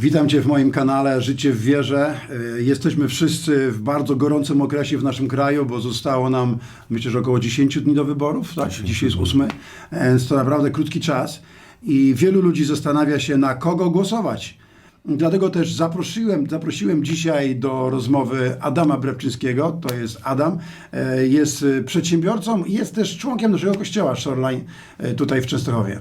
Witam Cię w moim kanale Życie w Wierze. E, Jesteśmy wszyscy w bardzo gorącym okresie w naszym kraju, bo zostało nam myślę, że około 10 dni do wyborów. Tak? Dzisiaj jest 8, więc to naprawdę krótki czas. I wielu ludzi zastanawia się, na kogo głosować. Dlatego też zaprosiłem, zaprosiłem dzisiaj do rozmowy Adama Brewczyńskiego. To jest Adam. e, Jest e, przedsiębiorcą i jest też członkiem naszego kościoła Shoreline e, tutaj w Częstochowie.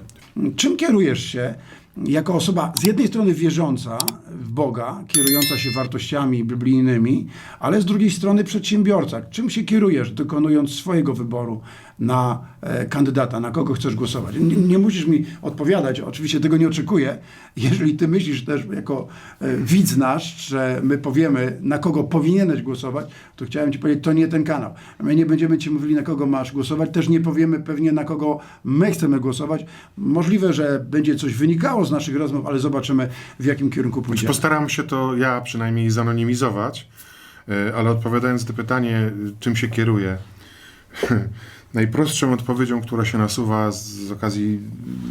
Czym kierujesz się jako osoba z jednej strony wierząca w Boga, kierująca się wartościami biblijnymi, ale z drugiej strony przedsiębiorca? Czym się kierujesz, dokonując swojego wyboru na e, kandydata, na kogo chcesz głosować? Nie, nie musisz mi odpowiadać, oczywiście tego nie oczekuję. Jeżeli ty myślisz też jako e, widz nasz, że my powiemy, na kogo powinieneś głosować, to chciałem ci powiedzieć, to nie ten kanał. My nie będziemy ci mówili, na kogo masz głosować, też nie powiemy pewnie, na kogo my chcemy głosować. Możliwe, że będzie coś wynikało z naszych rozmów, ale zobaczymy, w jakim kierunku pójdziemy. Postaram się to ja przynajmniej zanonimizować, e, ale odpowiadając na pytanie, czym się kieruję. Najprostszą odpowiedzią, która się nasuwa z, z okazji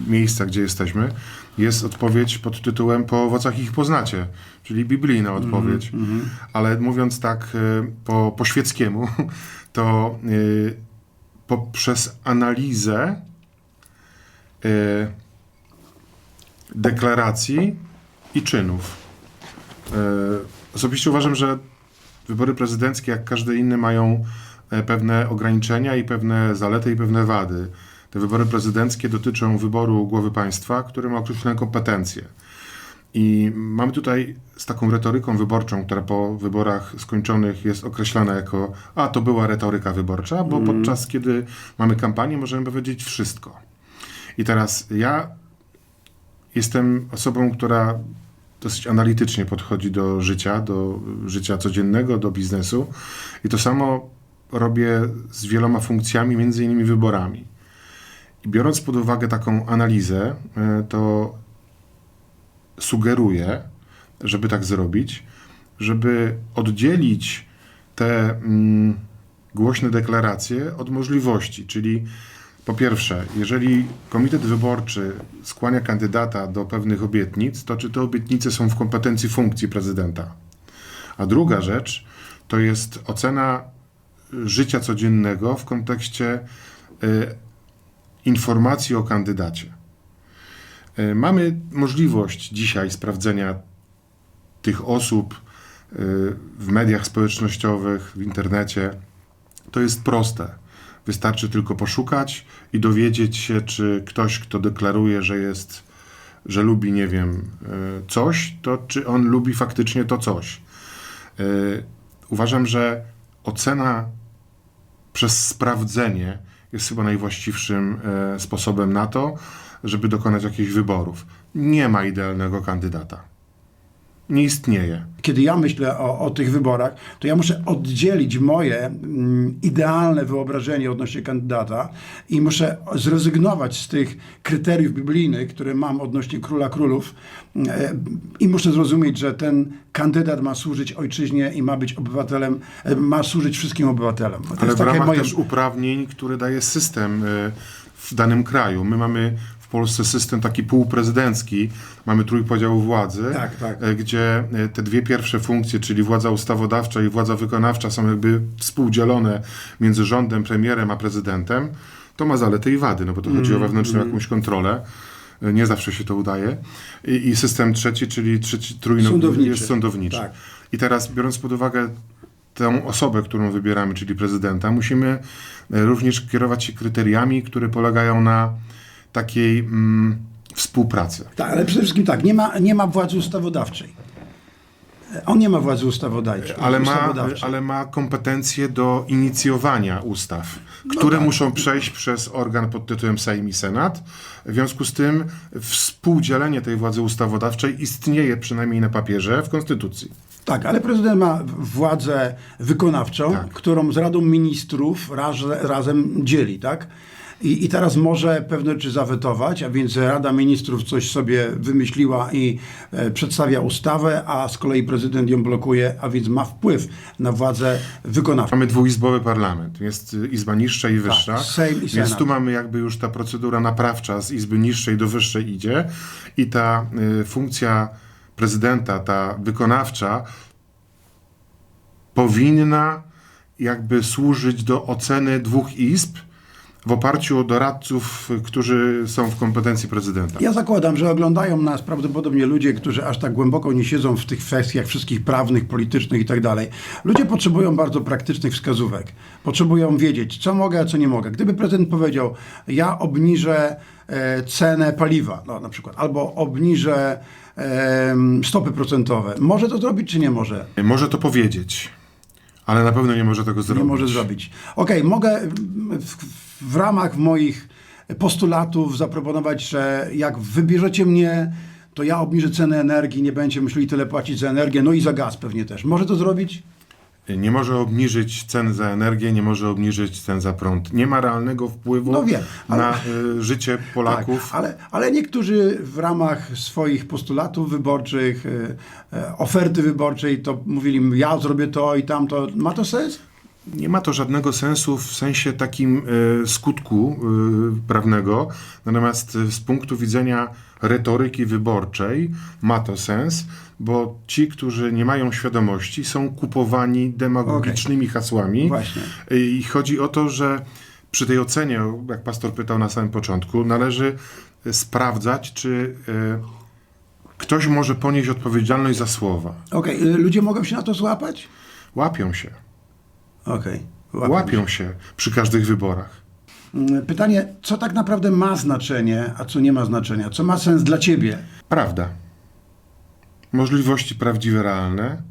miejsca, gdzie jesteśmy, jest odpowiedź pod tytułem Po owocach ich poznacie, czyli biblijna odpowiedź. Ale mówiąc tak e, po, po świeckiemu, to e, poprzez analizę e, deklaracji i czynów. E, Osobiście uważam, że wybory prezydenckie, jak każde inne, mają pewne ograniczenia i pewne zalety i pewne wady. Te wybory prezydenckie dotyczą wyboru głowy państwa, który ma określone kompetencje. I mamy tutaj z taką retoryką wyborczą, która po wyborach skończonych jest określana jako, a to była retoryka wyborcza, bo podczas kiedy mamy kampanię, możemy powiedzieć wszystko. I teraz ja jestem osobą, która dosyć analitycznie podchodzi do życia, do życia codziennego, do biznesu. I to samo robię z wieloma funkcjami, między innymi wyborami. I biorąc pod uwagę taką analizę, e, to sugeruję, żeby tak zrobić, żeby oddzielić te mm, głośne deklaracje od możliwości, czyli po pierwsze, jeżeli komitet wyborczy skłania kandydata do pewnych obietnic, to czy te obietnice są w kompetencji funkcji prezydenta? A druga rzecz to jest ocena życia codziennego w kontekście y, informacji o kandydacie. Y, mamy możliwość dzisiaj sprawdzenia tych osób y, w mediach społecznościowych, w internecie. To jest proste. Wystarczy tylko poszukać i dowiedzieć się, czy ktoś, kto deklaruje, że jest, że lubi, nie wiem, coś, to czy on lubi faktycznie to coś. Uważam, że ocena przez sprawdzenie jest chyba najwłaściwszym e, sposobem na to, żeby dokonać jakichś wyborów. Nie ma idealnego kandydata. Nie istnieje. Kiedy ja myślę o, o tych wyborach, to ja muszę oddzielić moje mm, idealne wyobrażenie odnośnie kandydata i muszę zrezygnować z tych kryteriów biblijnych, które mam odnośnie króla królów e, i muszę zrozumieć, że ten kandydat ma służyć ojczyźnie i ma być obywatelem, e, ma służyć wszystkim obywatelom. To Ale jest w ramach moje... też uprawnień, które daje system e, w danym kraju. My mamy Polsce system taki półprezydencki, mamy trójpodział władzy, Tak, tak. e, gdzie e, te dwie pierwsze funkcje, czyli władza ustawodawcza i władza wykonawcza są jakby współdzielone między rządem, premierem a prezydentem. To ma zalety i wady, no bo to chodzi o Mm, wewnętrzną jakąś kontrolę. E, Nie zawsze się to udaje. I, i system trzeci, czyli trzeci, trójno, Sądowniczy. jest sądowniczy. Tak. I teraz biorąc pod uwagę tę osobę, którą wybieramy, czyli prezydenta, musimy również kierować się kryteriami, które polegają na takiej mm, współpracy. Tak, ale przede wszystkim tak, nie ma, nie ma władzy ustawodawczej. On nie ma władzy ustawodawczej. Ale ma, ale ma kompetencje do inicjowania ustaw, które tak. muszą przejść przez organ pod tytułem Sejm i Senat. W związku z tym współdzielenie tej władzy ustawodawczej istnieje przynajmniej na papierze w Konstytucji. Tak, ale prezydent ma władzę wykonawczą, Tak. którą z Radą Ministrów raz, razem dzieli, tak? I, I teraz może pewne rzeczy zawetować, a więc Rada Ministrów coś sobie wymyśliła i e, przedstawia ustawę, a z kolei prezydent ją blokuje, a więc ma wpływ na władzę wykonawczą. Mamy dwuizbowy parlament. Jest izba niższa i wyższa. Tak, Sejm i Więc tu mamy jakby już ta procedura naprawcza z izby niższej do wyższej idzie i ta y, funkcja prezydenta, ta wykonawcza, powinna jakby służyć do oceny dwóch izb w oparciu o doradców, którzy są w kompetencji prezydenta. Ja zakładam, że oglądają nas prawdopodobnie ludzie, którzy aż tak głęboko nie siedzą w tych kwestiach wszystkich prawnych, politycznych i tak dalej. Ludzie potrzebują bardzo praktycznych wskazówek. Potrzebują wiedzieć, co mogę, a co nie mogę. Gdyby prezydent powiedział, ja obniżę e, cenę paliwa, no, na przykład, albo obniżę e, stopy procentowe. Może to zrobić, czy nie może? Może to powiedzieć, ale na pewno nie może tego zrobić. Nie może zrobić. Okej, mogę w, w ramach moich postulatów zaproponować, że jak wybierzecie mnie, to ja obniżę cenę energii, nie będziecie musieli tyle płacić za energię, no i za gaz pewnie też. Może to zrobić? Nie może obniżyć cen za energię, nie może obniżyć cen za prąd. Nie ma realnego wpływu No wiem, ale- na y, życie Polaków. Tak, ale, ale niektórzy w ramach swoich postulatów wyborczych, e, e, oferty wyborczej, to mówili, ja zrobię to i tamto. Ma to sens? Nie ma to żadnego sensu w sensie takim e, skutku e, prawnego, natomiast e, z punktu widzenia retoryki wyborczej ma to sens, bo ci, którzy nie mają świadomości, są kupowani demagogicznymi hasłami. Właśnie. I chodzi o to, że przy tej ocenie, jak pastor pytał na samym początku, należy sprawdzać, czy ktoś może ponieść odpowiedzialność za słowa. Okej, y, ludzie mogą się na to złapać? Łapią się. Okej. Łapią się przy każdych wyborach. Pytanie, co tak naprawdę ma znaczenie, a co nie ma znaczenia? Co ma sens dla ciebie? Prawda. Możliwości prawdziwe, realne,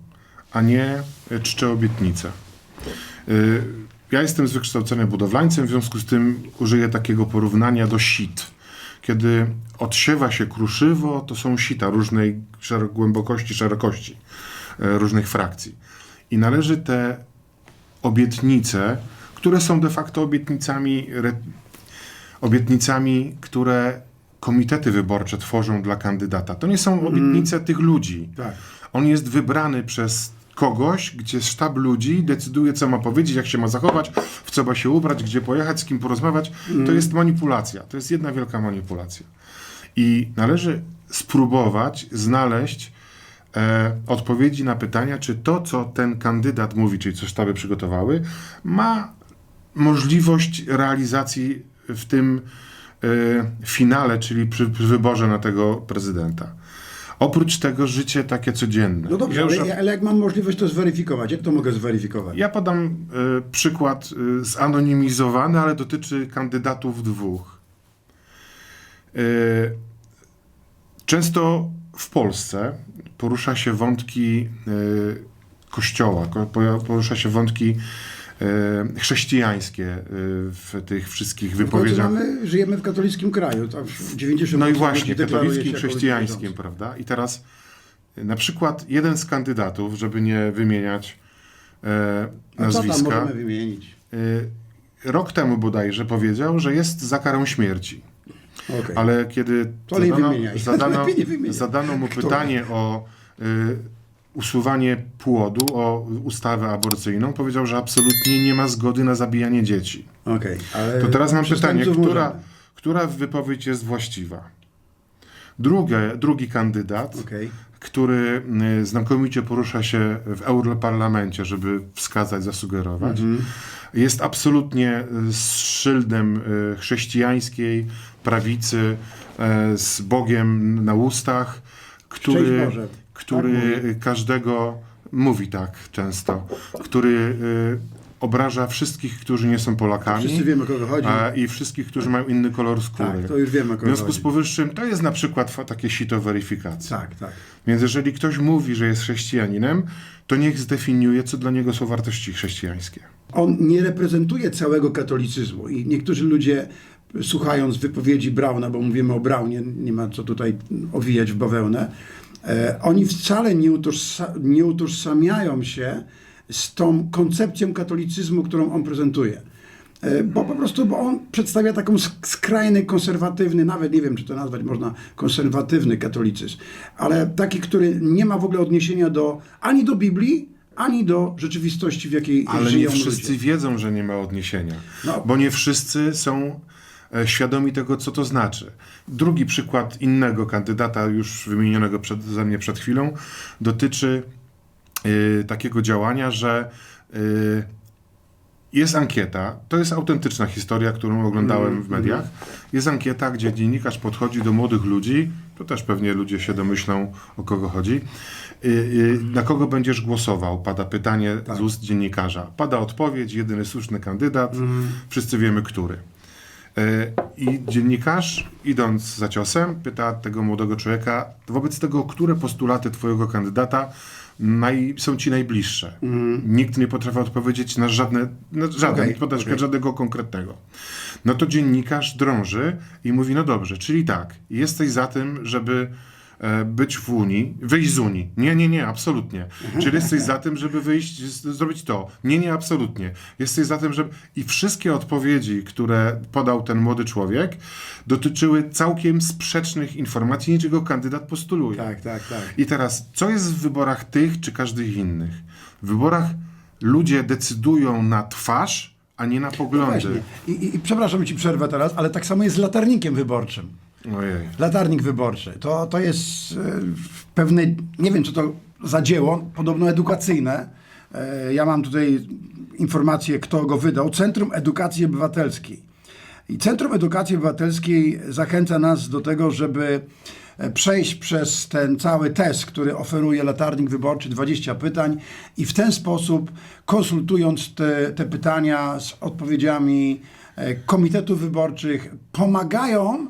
a nie czcze obietnice. Y, Ja jestem z wykształcenia budowlańcem, w związku z tym użyję takiego porównania do sit. Kiedy odsiewa się kruszywo, to są sita różnej głębokości, szerokości, e, różnych frakcji. I należy te obietnice, które są de facto obietnicami obietnicami, które komitety wyborcze tworzą dla kandydata. To nie są obietnice tych ludzi. Tak. On jest wybrany przez kogoś, gdzie sztab ludzi decyduje, co ma powiedzieć, jak się ma zachować, w co ma się ubrać, gdzie pojechać, z kim porozmawiać. To jest manipulacja. To jest jedna wielka manipulacja. I należy spróbować znaleźć e, odpowiedzi na pytania, czy to, co ten kandydat mówi, czyli co sztaby przygotowały, ma możliwość realizacji w tym e, finale, czyli przy, przy wyborze na tego prezydenta. Oprócz tego życie takie codzienne. No dobrze, Ja już- ale, ale jak mam możliwość to zweryfikować? Jak to mogę zweryfikować? ja podam e, przykład e, zanonimizowany, ale dotyczy kandydatów dwóch. E, często w Polsce porusza się wątki e, kościoła, ko- po- porusza się wątki e, chrześcijańskie e, w tych wszystkich wypowiedziach. mamy, żyjemy w katolickim kraju. Tam w 90 No i właśnie, katolickim, chrześcijańskim, prawda? I teraz na przykład jeden z kandydatów, żeby nie wymieniać e, A co tam nazwiska, możemy wymienić? y, rok temu bodajże powiedział, że jest za karą śmierci. Okej. Ale kiedy To zadano, zadano, zadano mu Kto? pytanie o y, usuwanie płodu, o ustawę aborcyjną, powiedział, że absolutnie nie ma zgody na zabijanie dzieci. Ale To teraz mam pytanie, która, która wypowiedź jest właściwa? Drugie, drugi kandydat, Okej. który y, znakomicie porusza się w Europarlamencie, żeby wskazać, zasugerować, Mhm. jest absolutnie y, z szyldem y, chrześcijańskiej prawicy, y, z Bogiem na ustach, który, który Tak każdego mówi tak często, który y, obraża wszystkich, którzy nie są Polakami. Wszyscy wiemy, o kogo chodzi. A, I wszystkich, którzy mają inny kolor skóry. Tak, to już wiemy, o w kogo związku chodzi. z powyższym to jest na przykład takie sito weryfikacji. Tak, tak. Więc jeżeli ktoś mówi, że jest chrześcijaninem, to niech zdefiniuje, co dla niego są wartości chrześcijańskie. On nie reprezentuje całego katolicyzmu i niektórzy ludzie słuchając wypowiedzi Brauna, bo mówimy o Braunie, nie ma co tutaj owijać w bawełnę, e, oni wcale nie, utożsa, nie utożsamiają się z tą koncepcją katolicyzmu, którą on prezentuje. E, Bo po prostu bo on przedstawia taką sk- skrajny, konserwatywny, nawet nie wiem, czy to nazwać można konserwatywny katolicyzm, ale taki, który nie ma w ogóle odniesienia do ani do Biblii, ani do rzeczywistości, w jakiej Ale nie żyją wszyscy ludzie. wiedzą, że nie ma odniesienia. No. Bo nie wszyscy są świadomi tego, co to znaczy. Drugi przykład innego kandydata, już wymienionego przeze mnie przed chwilą, dotyczy y, takiego działania, że y, jest ankieta, to jest autentyczna historia, którą oglądałem w mediach. Jest ankieta, gdzie dziennikarz podchodzi do młodych ludzi, to też pewnie ludzie się domyślą, o kogo chodzi. Na kogo będziesz głosował? Pada pytanie z ust dziennikarza. Pada odpowiedź, jedyny słuszny kandydat, wszyscy wiemy, który. Y, I dziennikarz, idąc za ciosem, pyta tego młodego człowieka, wobec tego, które postulaty twojego kandydata naj, są ci najbliższe. Nikt nie potrafi odpowiedzieć na żadne, na żaden, podasz okej. żadnego konkretnego. No to dziennikarz drąży i mówi, no dobrze, czyli tak, jesteś za tym, żeby e, być w Unii, wyjść z Unii. Nie, nie, nie, absolutnie. Czyli jesteś za tym, żeby wyjść, zrobić to. Nie, nie, absolutnie. Jesteś za tym, żeby... I wszystkie odpowiedzi, które podał ten młody człowiek, dotyczyły całkiem sprzecznych informacji, niczego kandydat postuluje. Tak, tak, tak. I teraz, co jest w wyborach tych czy każdych innych? W wyborach ludzie decydują na twarz, a nie na poglądy. Właśnie. I, i, I przepraszam, ci przerwę teraz, ale tak samo jest z latarnikiem wyborczym. Ojej. Latarnik wyborczy. To, to jest e, pewne, nie wiem co to za dzieło, podobno edukacyjne. E, Ja mam tutaj informację, kto go wydał. Centrum Edukacji Obywatelskiej. I Centrum Edukacji Obywatelskiej zachęca nas do tego, żeby e, przejść przez ten cały test, który oferuje latarnik wyborczy, 20 pytań i w ten sposób konsultując te, te pytania z odpowiedziami komitetów wyborczych, pomagają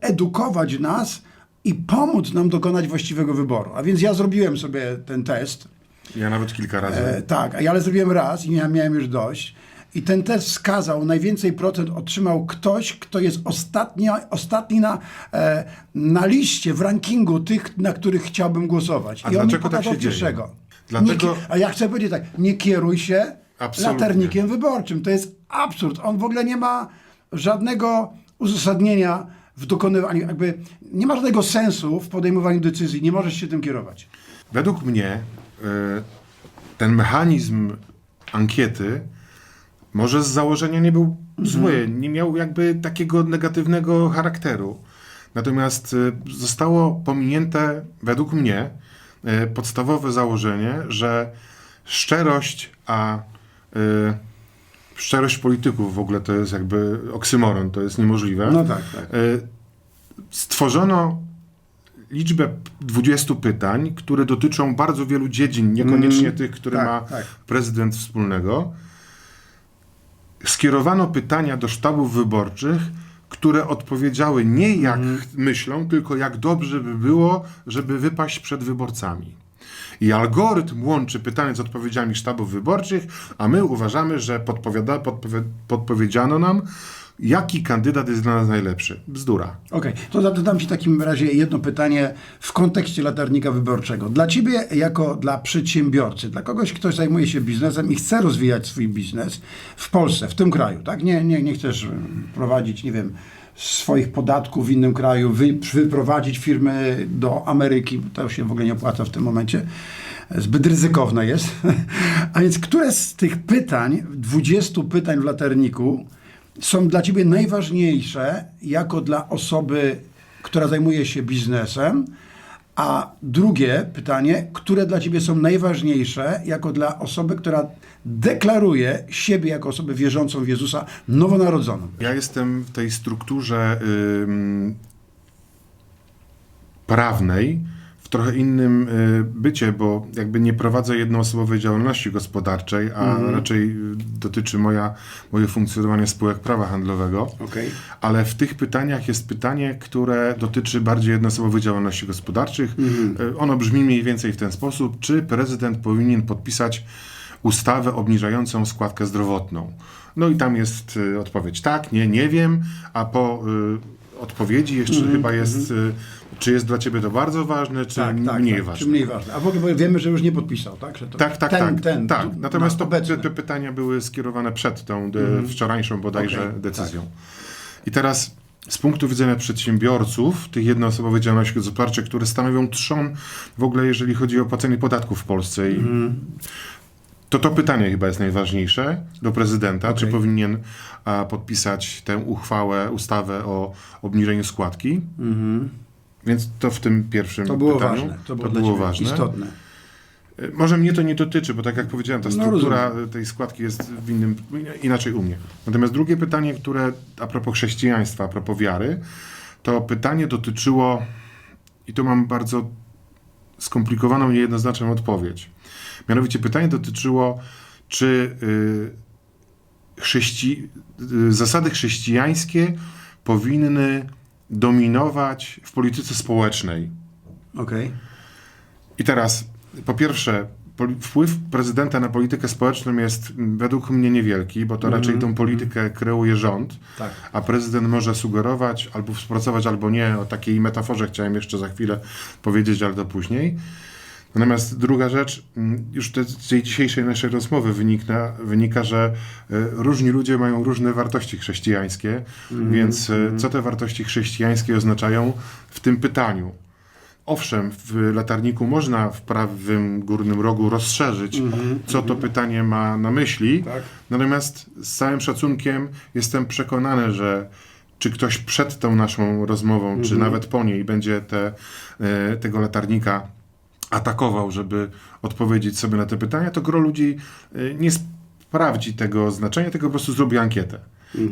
edukować nas i pomóc nam dokonać właściwego wyboru. A więc ja zrobiłem sobie ten test. Ja nawet kilka razy. E, tak, a ja ale zrobiłem raz i miałem, miałem już dość. I ten test wskazał, najwięcej procent otrzymał ktoś, kto jest ostatni, ostatni na, e, na liście, w rankingu tych, na których chciałbym głosować. A I dlaczego tak się dzieje? pierwszego. Dlatego- Nie, a ja chcę powiedzieć tak, nie kieruj się Absolutnie. latarnikiem wyborczym. To jest absurd. On w ogóle nie ma żadnego uzasadnienia w dokonywaniu, jakby nie ma żadnego sensu w podejmowaniu decyzji. Nie możesz się tym kierować. Według mnie e, ten mechanizm ankiety może z założenia nie był zły, nie miał jakby takiego negatywnego charakteru. Natomiast e, zostało pominięte według mnie e, podstawowe założenie, że szczerość, a szczerość polityków w ogóle to jest jakby oksymoron, to jest niemożliwe. No tak, tak. E, Stworzono liczbę 20 pytań, które dotyczą bardzo wielu dziedzin, niekoniecznie tych, które tak, ma tak. prezydent wspólnego. Skierowano pytania do sztabów wyborczych, które odpowiedziały nie jak Mhm. myślą, tylko jak dobrze by było, żeby wypaść przed wyborcami. I algorytm łączy pytania z odpowiedziami sztabów wyborczych, a my uważamy, że podpowiada, podpowie, podpowiedziano nam, jaki kandydat jest dla nas najlepszy. Bzdura. Okej, to zadam Ci w takim razie jedno pytanie w kontekście latarnika wyborczego. Dla Ciebie, jako dla przedsiębiorcy, dla kogoś, kto zajmuje się biznesem i chce rozwijać swój biznes w Polsce, w tym kraju, tak? Nie, nie, nie chcesz prowadzić, nie wiem, swoich podatków w innym kraju, wy, wyprowadzić firmy do Ameryki, to już się w ogóle nie opłaca w tym momencie. Zbyt ryzykowne jest. A więc które z tych pytań, 20 pytań w latarniku, są dla ciebie najważniejsze jako dla osoby, która zajmuje się biznesem? A drugie pytanie, które dla ciebie są najważniejsze jako dla osoby, która deklaruje siebie jako osobę wierzącą w Jezusa nowonarodzoną? Ja jestem w tej strukturze ym, prawnej w trochę innym y, bycie, bo jakby nie prowadzę jednoosobowej działalności gospodarczej, a raczej y, dotyczy moja, moje funkcjonowanie spółek prawa handlowego. Okej. Ale w tych pytaniach jest pytanie, które dotyczy bardziej jednoosobowej działalności gospodarczych. Y, Ono brzmi mniej więcej w ten sposób, czy prezydent powinien podpisać ustawę obniżającą składkę zdrowotną. No i tam jest y, odpowiedź tak, nie, nie wiem, a po y, odpowiedzi jeszcze chyba jest, y, czy jest dla ciebie to bardzo ważne, czy Tak, tak, mniej tak, ważne. Czy mniej ważne. A w ogóle wiemy, że już nie podpisał, tak? Że to Tak, tak, ten, tak. Ten, tak. tu- Natomiast no, to, te, pytania były skierowane przed tą de, wczorajszą bodajże Okej, tak. decyzją. I teraz z punktu widzenia przedsiębiorców, tych jednoosobowych działalności gospodarczych, które stanowią trzon w ogóle, jeżeli chodzi o płacenie podatków w Polsce. I Mhm. To to pytanie chyba jest najważniejsze do prezydenta, czy Okej. powinien a, podpisać tę uchwałę, ustawę o obniżeniu składki. Więc to w tym pierwszym. To było pytaniu ważne. To było, to było ważne. istotne. Y, Może mnie to nie dotyczy, bo tak jak powiedziałem, ta No, struktura tej składki jest w innym, inaczej u mnie. Natomiast drugie pytanie, które a propos chrześcijaństwa, a propos wiary, to pytanie dotyczyło, i tu mam bardzo skomplikowaną i niejednoznaczną odpowiedź. Mianowicie pytanie dotyczyło, czy y, chrześci, y, zasady chrześcijańskie powinny dominować w polityce społecznej. Okej. I teraz, po pierwsze, wpływ prezydenta na politykę społeczną jest mm, według mnie niewielki, bo to raczej tą politykę kreuje rząd, Tak. a prezydent może sugerować albo współpracować, albo nie. O takiej metaforze chciałem jeszcze za chwilę powiedzieć, ale to później. Natomiast druga rzecz, mm, już z tej dzisiejszej naszej rozmowy wynika, wynika że y, różni ludzie mają różne wartości chrześcijańskie, więc y, co te wartości chrześcijańskie oznaczają w tym pytaniu? Owszem, w latarniku można w prawym górnym rogu rozszerzyć, co to pytanie ma na myśli. Tak. Natomiast z całym szacunkiem jestem przekonany, że czy ktoś przed tą naszą rozmową, czy nawet po niej będzie te, e, tego latarnika atakował, żeby odpowiedzieć sobie na te pytania, to gro ludzi e, nie sprawdzi tego znaczenia, tylko po prostu zrobi ankietę.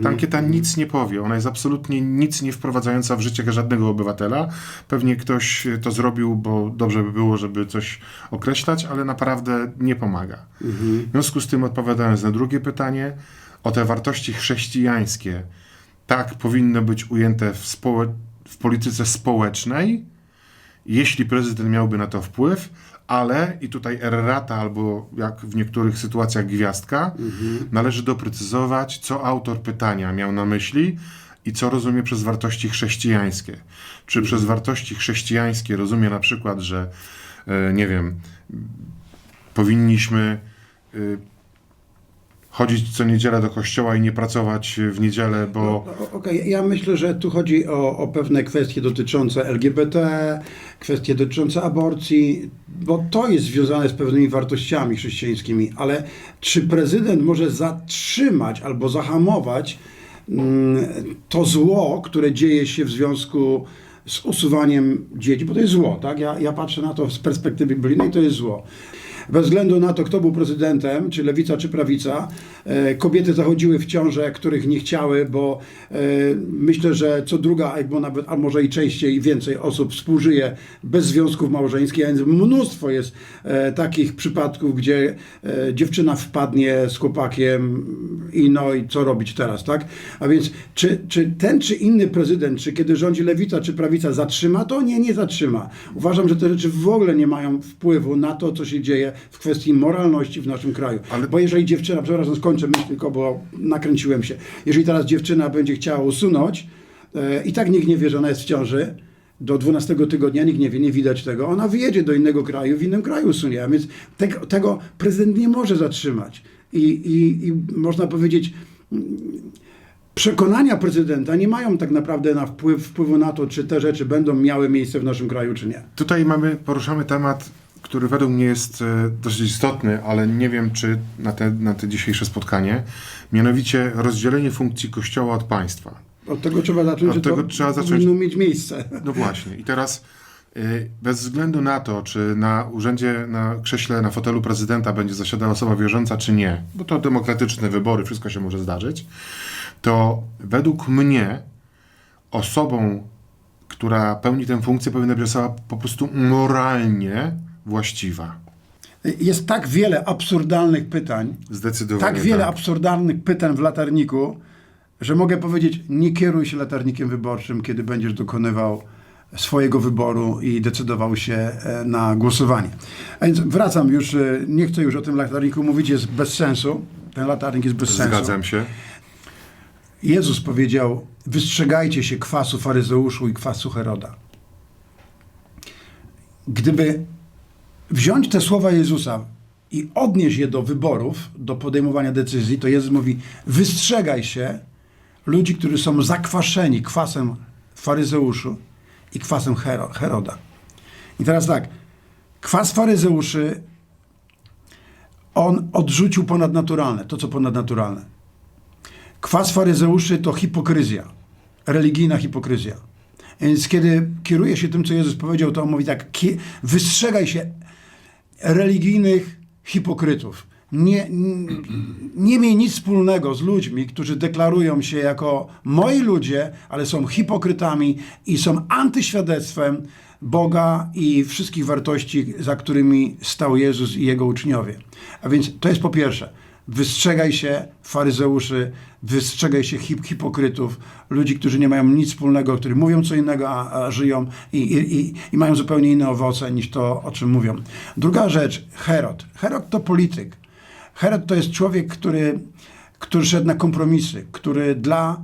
Ta ankieta nic nie powie, ona jest absolutnie nic nie wprowadzająca w życie żadnego obywatela. Pewnie ktoś to zrobił, bo dobrze by było, żeby coś określać, ale naprawdę nie pomaga. W związku z tym, odpowiadając na drugie pytanie, o te wartości chrześcijańskie, tak powinno być ujęte w, społe- w polityce społecznej, jeśli prezydent miałby na to wpływ, ale i tutaj errata albo jak w niektórych sytuacjach gwiazdka, należy doprecyzować, co autor pytania miał na myśli i co rozumie przez wartości chrześcijańskie. Czy przez wartości chrześcijańskie rozumie na przykład, że e, nie wiem, powinniśmy y, chodzić co niedzielę do kościoła i nie pracować w niedzielę, bo O- Okej, ja myślę, że tu chodzi o, o pewne kwestie dotyczące LGBT, kwestie dotyczące aborcji, bo to jest związane z pewnymi wartościami chrześcijańskimi, ale czy prezydent może zatrzymać albo zahamować mm, to zło, które dzieje się w związku z usuwaniem dzieci, bo to jest zło, tak? Ja, ja patrzę na to z perspektywy biblijnej, to jest zło. Bez względu na to, kto był prezydentem, czy lewica, czy prawica, e, kobiety zachodziły w ciąże, których nie chciały, bo e, myślę, że co druga, albo nawet, a może i częściej więcej osób współżyje bez związków małżeńskich, a więc mnóstwo jest e, takich przypadków, gdzie dziewczyna wpadnie z chłopakiem i no i co robić teraz, tak? A więc czy, czy ten czy inny prezydent, czy kiedy rządzi lewica, czy prawica zatrzyma to? Nie, nie zatrzyma. Uważam, że te rzeczy w ogóle nie mają wpływu na to, co się dzieje w kwestii moralności w naszym kraju. Ale- Bo jeżeli dziewczyna, przepraszam, skończę myśl tylko, bo nakręciłem się. Jeżeli teraz dziewczyna będzie chciała usunąć e, i tak nikt nie wie, że ona jest w ciąży, do 12 tygodnia nikt nie wie, nie widać tego. Ona wyjedzie do innego kraju, w innym kraju usunie. A więc tego, tego prezydent nie może zatrzymać. I, i, I można powiedzieć, mm, przekonania prezydenta nie mają tak naprawdę na wpływ, wpływu na to, czy te rzeczy będą miały miejsce w naszym kraju, czy nie. Tutaj mamy, poruszamy temat, który według mnie jest e, dosyć istotny, ale nie wiem, czy na te, na te dzisiejsze spotkanie, mianowicie rozdzielenie funkcji Kościoła od państwa. Od tego trzeba zacząć, Od tego to trzeba zacząć. powinno mieć miejsce. No właśnie. I teraz y, bez względu na to, czy na urzędzie, na krześle, na fotelu prezydenta będzie zasiadała osoba wierząca, czy nie, bo to demokratyczne wybory, wszystko się może zdarzyć, to według mnie osobą, która pełni tę funkcję, powinna być osoba po prostu moralnie właściwa. Jest tak wiele absurdalnych pytań, Zdecydowanie tak wiele tak. absurdalnych pytań w latarniku, że mogę powiedzieć, nie kieruj się latarnikiem wyborczym, kiedy będziesz dokonywał swojego wyboru i decydował się e, na głosowanie. A więc wracam już, e, nie chcę już o tym latarniku mówić, jest bez sensu. Ten latarnik jest bez sensu. Zgadzam się. Jezus powiedział: Wystrzegajcie się kwasu faryzeuszu i kwasu Heroda. Gdyby wziąć te słowa Jezusa i odnieść je do wyborów, do podejmowania decyzji, to Jezus mówi: Wystrzegaj się ludzi, którzy są zakwaszeni kwasem faryzeuszu i kwasem Hero- Heroda. I teraz tak, kwas faryzeuszy On odrzucił ponadnaturalne, to co ponadnaturalne. Kwas faryzeuszy to hipokryzja, religijna hipokryzja. Więc kiedy kieruje się tym, co Jezus powiedział, to on mówi tak, "Kie- wystrzegaj się religijnych hipokrytów. Nie, nie miej nic wspólnego z ludźmi, którzy deklarują się jako moi ludzie, ale są hipokrytami i są antyświadectwem Boga i wszystkich wartości, za którymi stał Jezus i jego uczniowie. A więc to jest po pierwsze. Wystrzegaj się faryzeuszy, wystrzegaj się hip hipokrytów, ludzi, którzy nie mają nic wspólnego, którzy mówią co innego, a, a żyją i, i, i, mają zupełnie inne owoce niż to, o czym mówią. Druga rzecz, Herod. Herod to polityk. Herod to jest człowiek, który, który szedł na kompromisy, który dla,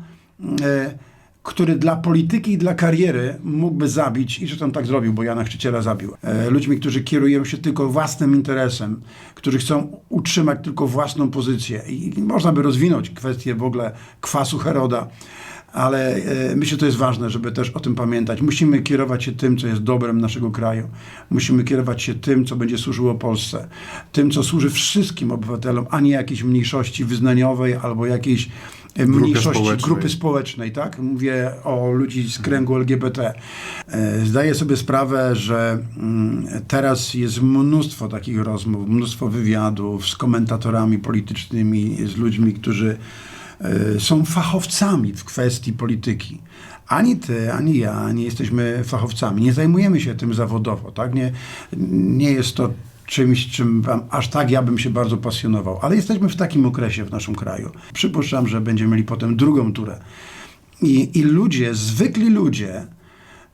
e, który dla polityki i dla kariery mógłby zabić, i zresztą tak zrobił, bo Jana Chrzciciela zabił, e, ludźmi, którzy kierują się tylko własnym interesem, którzy chcą utrzymać tylko własną pozycję. I, i można by rozwinąć kwestię w ogóle kwasu Heroda, ale e, myślę, że to jest ważne, żeby też o tym pamiętać. Musimy kierować się tym, co jest dobrem naszego kraju. Musimy kierować się tym, co będzie służyło Polsce. Tym, co służy wszystkim obywatelom, a nie jakiejś mniejszości wyznaniowej albo jakiejś mniejszości, społecznej. grupy społecznej, tak? Mówię o ludzi z kręgu LGBT. E, Zdaję sobie sprawę, że mm, teraz jest mnóstwo takich rozmów, mnóstwo wywiadów z komentatorami politycznymi, z ludźmi, którzy e, są fachowcami w kwestii polityki. Ani ty, ani ja nie jesteśmy fachowcami. Nie zajmujemy się tym zawodowo, tak? Nie, nie jest to czymś, czym aż tak ja bym się bardzo pasjonował. Ale jesteśmy w takim okresie w naszym kraju. Przypuszczam, że będziemy mieli potem drugą turę. I, i ludzie, zwykli ludzie,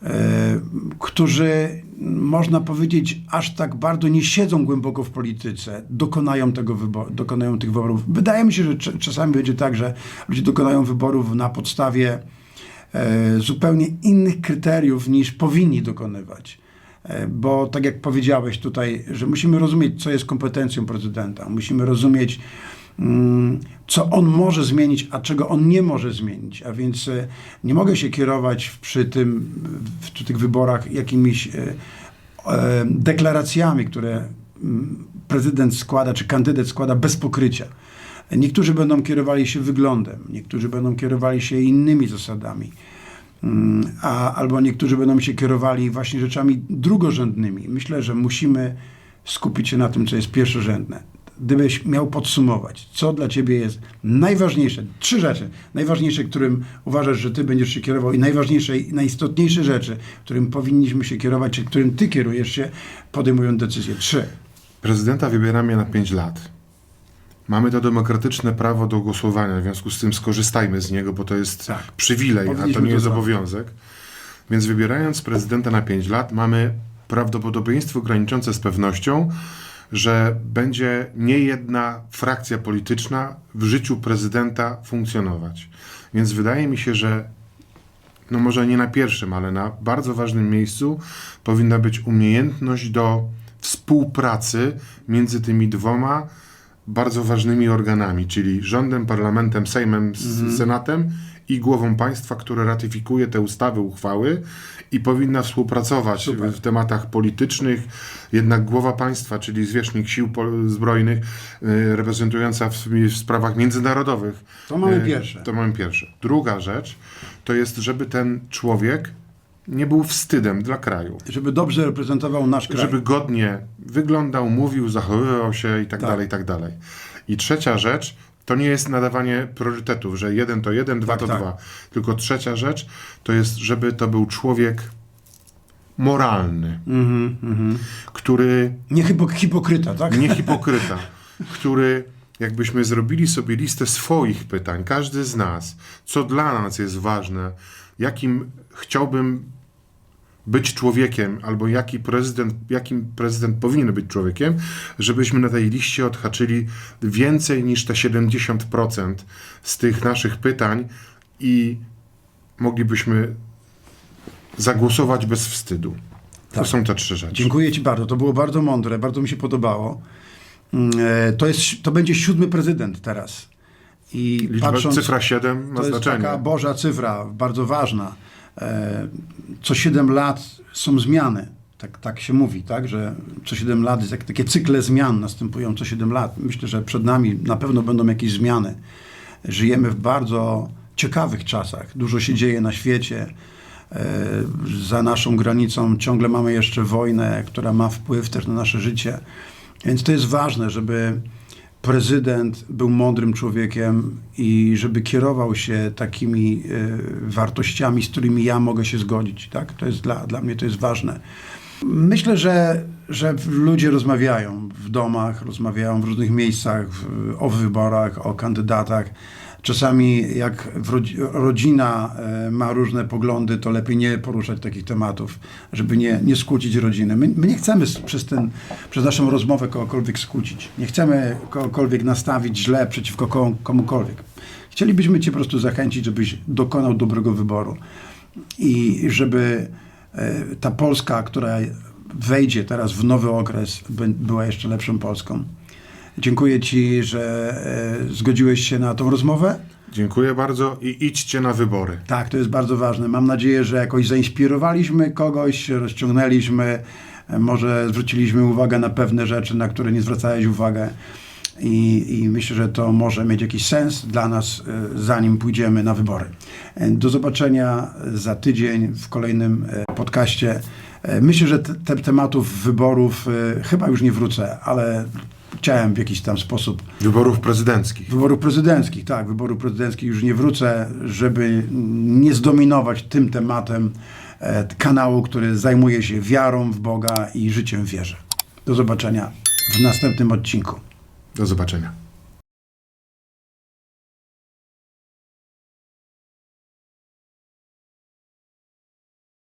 e, którzy, można powiedzieć, aż tak bardzo nie siedzą głęboko w polityce, dokonają, tego wybo- dokonają tych wyborów. Wydaje mi się, że cz- czasami będzie tak, że ludzie dokonają wyborów na podstawie e, zupełnie innych kryteriów niż powinni dokonywać. Bo tak jak powiedziałeś tutaj, że musimy rozumieć, co jest kompetencją prezydenta. Musimy rozumieć, mm, co on może zmienić, a czego on nie może zmienić. A więc e, nie mogę się kierować przy, tym, w, tych wyborach jakimiś e, e, deklaracjami, które mm, prezydent składa, czy kandydat składa bez pokrycia. Niektórzy będą kierowali się wyglądem, niektórzy będą kierowali się innymi zasadami, a, albo niektórzy będą się kierowali właśnie rzeczami drugorzędnymi. Myślę, że musimy skupić się na tym, co jest pierwszorzędne. Gdybyś miał podsumować, co dla ciebie jest najważniejsze, trzy rzeczy, najważniejsze, którym uważasz, że ty będziesz się kierował i najważniejsze i najistotniejsze rzeczy, którym powinniśmy się kierować, czy którym ty kierujesz się, podejmując decyzje. Trzy. Prezydenta wybieramy na 5 lat. Mamy to demokratyczne prawo do głosowania, w związku z tym skorzystajmy z niego, bo to jest Tak. przywilej, a to nie jest obowiązek. Więc wybierając prezydenta na 5 lat, mamy prawdopodobieństwo graniczące z pewnością, że będzie nie jedna frakcja polityczna w życiu prezydenta funkcjonować. Więc wydaje mi się, że no może nie na pierwszym, ale na bardzo ważnym miejscu powinna być umiejętność do współpracy między tymi dwoma bardzo ważnymi organami, czyli rządem, parlamentem, sejmem, s- senatem i głową państwa, które ratyfikuje te ustawy, uchwały i powinna współpracować Super. w tematach politycznych. Jednak głowa państwa, czyli zwierzchnik sił zbrojnych, y, reprezentująca w, w sprawach międzynarodowych. To mamy y, pierwsze. To mamy pierwsze. Druga rzecz to jest, żeby ten człowiek nie był wstydem dla kraju. Żeby dobrze reprezentował nasz kraj. Żeby godnie wyglądał, mówił, zachowywał się i tak, Tak. dalej, i tak dalej. I trzecia rzecz, to nie jest nadawanie priorytetów, że jeden to jeden, dwa Tak, to tak. dwa. Tylko trzecia rzecz, to jest, żeby to był człowiek moralny, Mhm, mhm. który Nie hipokryta, tak? nie hipokryta, który jakbyśmy zrobili sobie listę swoich pytań, każdy z nas, co dla nas jest ważne, jakim chciałbym być człowiekiem, albo jaki prezydent, jakim prezydent powinien być człowiekiem, żebyśmy na tej liście odhaczyli więcej niż te 70% z tych naszych pytań i moglibyśmy zagłosować bez wstydu. To Tak. są te trzy rzeczy. Dziękuję Ci bardzo. To było bardzo mądre, bardzo mi się podobało. Mm, e, To, jest, to będzie siódmy prezydent teraz. I Liczba, patrząc, cyfra 7 ma to jest znaczenie. taka boża cyfra, bardzo ważna. E, Co 7 lat są zmiany. Tak, tak się mówi, tak, że co 7 lat jest jak takie cykle zmian następują co 7 lat. Myślę, że przed nami na pewno będą jakieś zmiany. Żyjemy w bardzo ciekawych czasach. Dużo się dzieje na świecie. E, Za naszą granicą ciągle mamy jeszcze wojnę, która ma wpływ też na nasze życie. Więc to jest ważne, żeby prezydent był mądrym człowiekiem i żeby kierował się takimi e, wartościami, z którymi ja mogę się zgodzić. Tak? To jest dla, dla mnie to jest ważne. Myślę, że, że ludzie rozmawiają w domach, rozmawiają w różnych miejscach o wyborach, o kandydatach. Czasami jak rodzina e, ma różne poglądy, to lepiej nie poruszać takich tematów, żeby nie, nie skłócić rodziny. My, my nie chcemy przez, ten, przez naszą rozmowę kogokolwiek skłócić. Nie chcemy kogokolwiek nastawić źle przeciwko komu- komukolwiek. Chcielibyśmy Cię po prostu zachęcić, żebyś dokonał dobrego wyboru i żeby e, ta Polska, która wejdzie teraz w nowy okres, by- była jeszcze lepszą Polską. Dziękuję Ci, że e, zgodziłeś się na tą rozmowę. Dziękuję bardzo i idźcie na wybory. Tak, to jest bardzo ważne. Mam nadzieję, że jakoś zainspirowaliśmy kogoś, rozciągnęliśmy, e, może zwróciliśmy uwagę na pewne rzeczy, na które nie zwracałeś uwagę. I, I myślę, że to może mieć jakiś sens dla nas, e, zanim pójdziemy na wybory. Do zobaczenia za tydzień w kolejnym podcaście. Myślę, że te, te tematów wyborów chyba już nie wrócę, ale chciałem w jakiś tam sposób Wyborów prezydenckich. Wyborów prezydenckich, tak, wyborów prezydenckich już nie wrócę, żeby nie zdominować tym tematem e, kanału, który zajmuje się wiarą w Boga i życiem w wierze. Do zobaczenia w następnym odcinku. Do zobaczenia.